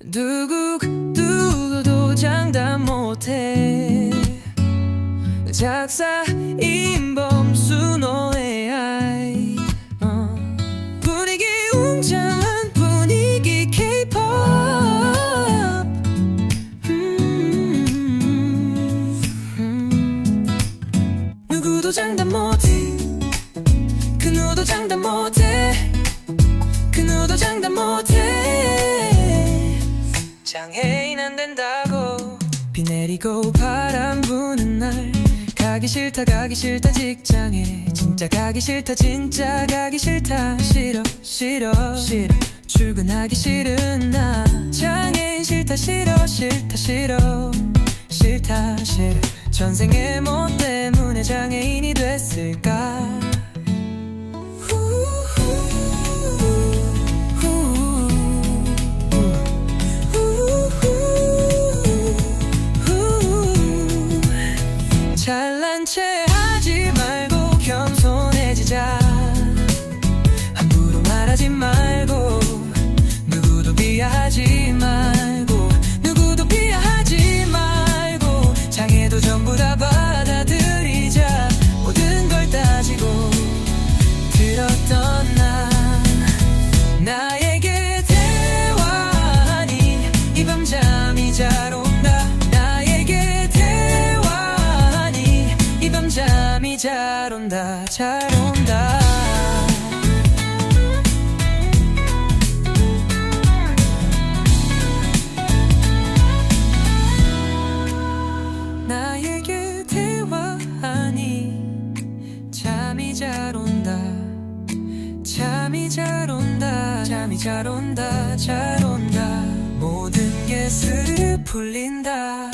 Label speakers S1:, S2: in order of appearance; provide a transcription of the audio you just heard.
S1: 누구 누구도 장담 못해. 작사 임범수 너의 아이. 어. 분위기 웅장한 분위기 K-pop. 음, 음. 누구도 장담 못해. 그 누구도 장담 못해. 그 누구도 장담 못해 장애인 안 된다고. 비 내리고 바람 부는 날. 가기 싫다 가기 싫다 직장에. 진짜 가기 싫다 진짜 가기 싫다. 싫어 싫어 싫어. 출근하기 싫은 나. 장애인 싫다 싫어 싫다 싫어. 싫다 싫어. 전생의 뭐 때문에 장애인이 됐을까 밤이 잘 온다 잘 온다. 나에게 대화하니 잠이 잘 온다 잠이 잘 온다 잠이 잘 온다 잘 온다. 모든 게 슬플린다.